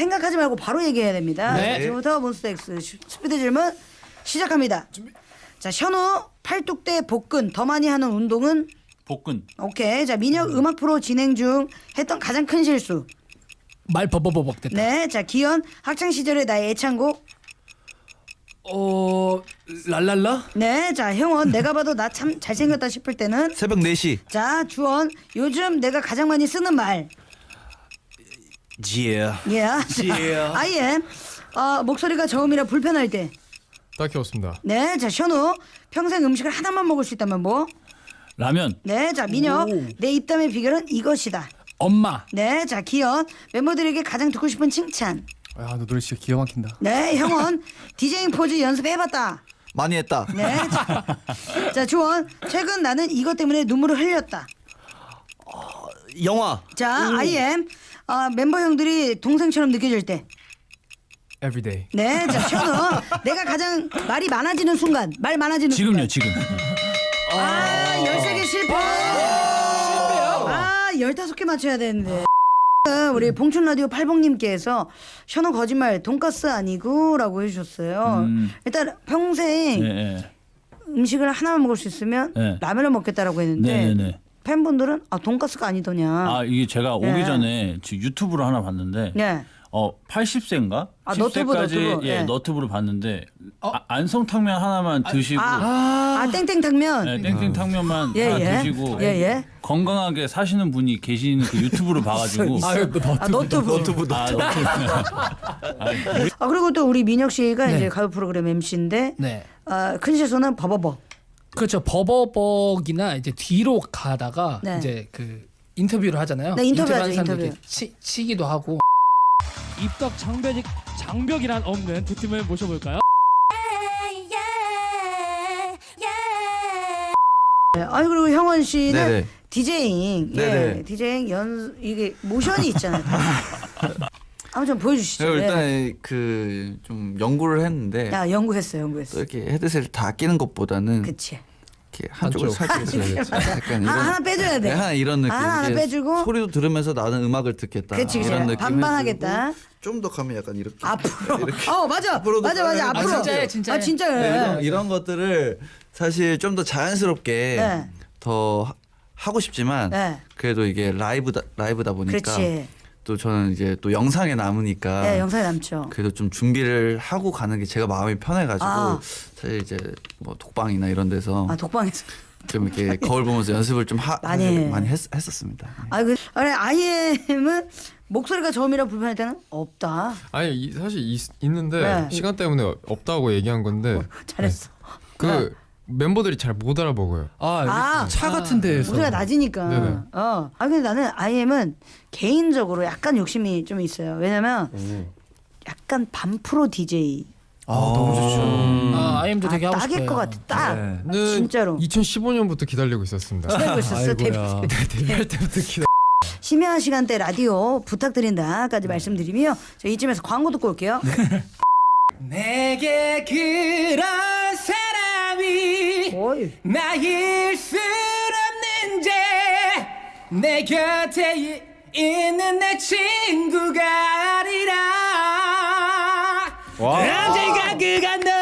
생각하지 말고 바로 얘기해야 됩니다. 네. 지금부터 몬스터엑스 슈- 스피드 질문 시작합니다. 자, 현우 팔뚝대 복근 더 많이 하는 운동은 복근 오케이. 자, 민혁 음악 프로 진행 중 했던 가장 큰 실수. 말 버버버벅 됐다. 네. 자, 기현 학창 시절의 나의 애창곡. 어 랄랄라? 네. 자, 형원 내가 봐도 나 참 잘생겼다 싶을 때는 새벽 4시. 자, 주원 요즘 내가 가장 많이 쓰는 말. Yeah. 예. Yeah. 아이엠 어, 목소리가 저음이라 불편할 때. 딱히 없습니다. 네. 자, 현우 평생 음식을 하나만 먹을 수 있다면 뭐? 라면 네. 자, 민혁 내 입담의 비결은 이것이다. 엄마. 네. 자, 기현 멤버들에게 가장 듣고 싶은 칭찬. 야 너 노래 진짜 기가 막힌다. 네. 형원 디제잉 포즈 연습해봤다. 많이 했다. 네. 자, 자, 주원 최근 나는 이것 때문에 눈물을 흘렸다. 영화. 자, 아이엠 어, member 형들이 동생처럼 느껴질 때. Everyday. 네. 자, 현우 내가 가장 말이 많아지는 순간. 말 많아지는 지금요 순간. 지금 아, 13개 실패. 아, 15개 맞춰야 되는데. 우리 봉춘 라디오 팔봉님께서 현우 거짓말 돈가스 아니고라고 해주셨어요. 음. 일단 평생 네, 네. 음식을 하나만 먹을 수 있으면 네. 라면을 먹겠다라고 했는데 네, 네, 네. 팬분들은 아 돈가스가 아니더냐. 아 이게 제가 오기 네. 전에 지금 유튜브로 하나 봤는데 네. 어 80세인가? 아, 너튜브, 10세까지 너튜브. 예 네. 너튜브로 봤는데 아, 안성탕면 하나만 드시고 아, 아 땡땡 탕면. 네, 땡땡탕면만 예, 예. 드시고 예, 예. 건강하게 사시는 분이 계시는 그 유튜브로 봐가지고 아유 너 아 너튜브. 너튜브 아, 너튜브. 아 그리고 또 우리 민혁 씨가 네. 이제 가요 프로그램 MC인데 네. 아, 큰 실수는 버버버. 그렇죠. 버버벅이나 이제 뒤로 가다가 네. 이제 그 인터뷰를 하잖아요. 네, 인터뷰하죠, 인터뷰하는 사람들 인터뷰. 이렇게 치, 치기도 하고. 입덕 장벽 장벽이란 없는 두 팀을 모셔볼까요? 네. 아니 그리고 형원 씨는 네네. 디제잉. 예. 네네. 디제잉 연 이게 모션이 있잖아요. 한번 좀 보여주시죠. 네. 일단 그 좀 연구를 했는데 야 연구했어, 또 연구했어. 이렇게 헤드셋을 다 끼는 것보다는 그치. 이렇게 한쪽을 한쪽. 살짝 이렇게 약간 이런 아, 하나 빼줘야 돼. 네, 하나 이런 느낌. 하나, 하나 이게 빼주고. 소리도 들으면서 나는 음악을 듣겠다. 그치, 그치. 이런 느낌. 반반하겠다. 좀 더 가면 약간 이렇게 앞으로. 이렇게. 어 맞아. 앞으로도 맞아 맞아. 앞으로. 아, 진짜예요, 진짜예요. 아 진짜요. 네, 이런, 이런 것들을 사실 좀 더 자연스럽게 네. 더 하- 하고 싶지만 네. 그래도 이게 라이브다 라이브다 보니까 그렇지. 또 저는 이제 또 영상에 남으니까 네, 영상에 남죠. 그래도 좀 준비를 하고 가는 게 제가 마음이 편해가지고 아. 사실 이제 뭐 독방이나 이런 데서 아 독방에서. 좀 이렇게 거울 보면서 연습을 좀 하, 많이. 많이 했, 했었습니다. 아 그, 아니 아이엠은 목소리가 저음이라 불편할 때는 없다. 아니 이- 사실 있, 있는데 네. 시간 때문에 없다고 얘기한 건데 잘했어. 그 멤버들이 잘 못 알아먹어요. 아, 아. 차 같은 데에서. 목소리가 낮으니까. 네네. 어. 아 근데 나는 아이엠은 개인적으로 약간 욕심이 좀 있어요. 왜냐면 약간 반프로 DJ. 아, 너무 좋죠. 아, 아이엠도 되게 아, 하고 딱일 싶어요. 것 같아. 딱. 네. 아, 진짜로. 2015년부터 기다리고 있었습니다. 기다리고 있었어. 데뷔. 네, 데뷔할 때부터 기다. 심야 시간대 라디오 부탁드린다까지 말씀드리며 저 이쯤에서 광고 듣고 올게요. 내게 그런 사람이 어이. 나일 순 없는데 내 곁에 이- 있는 내 친구가 아니라 언젠가 그가 널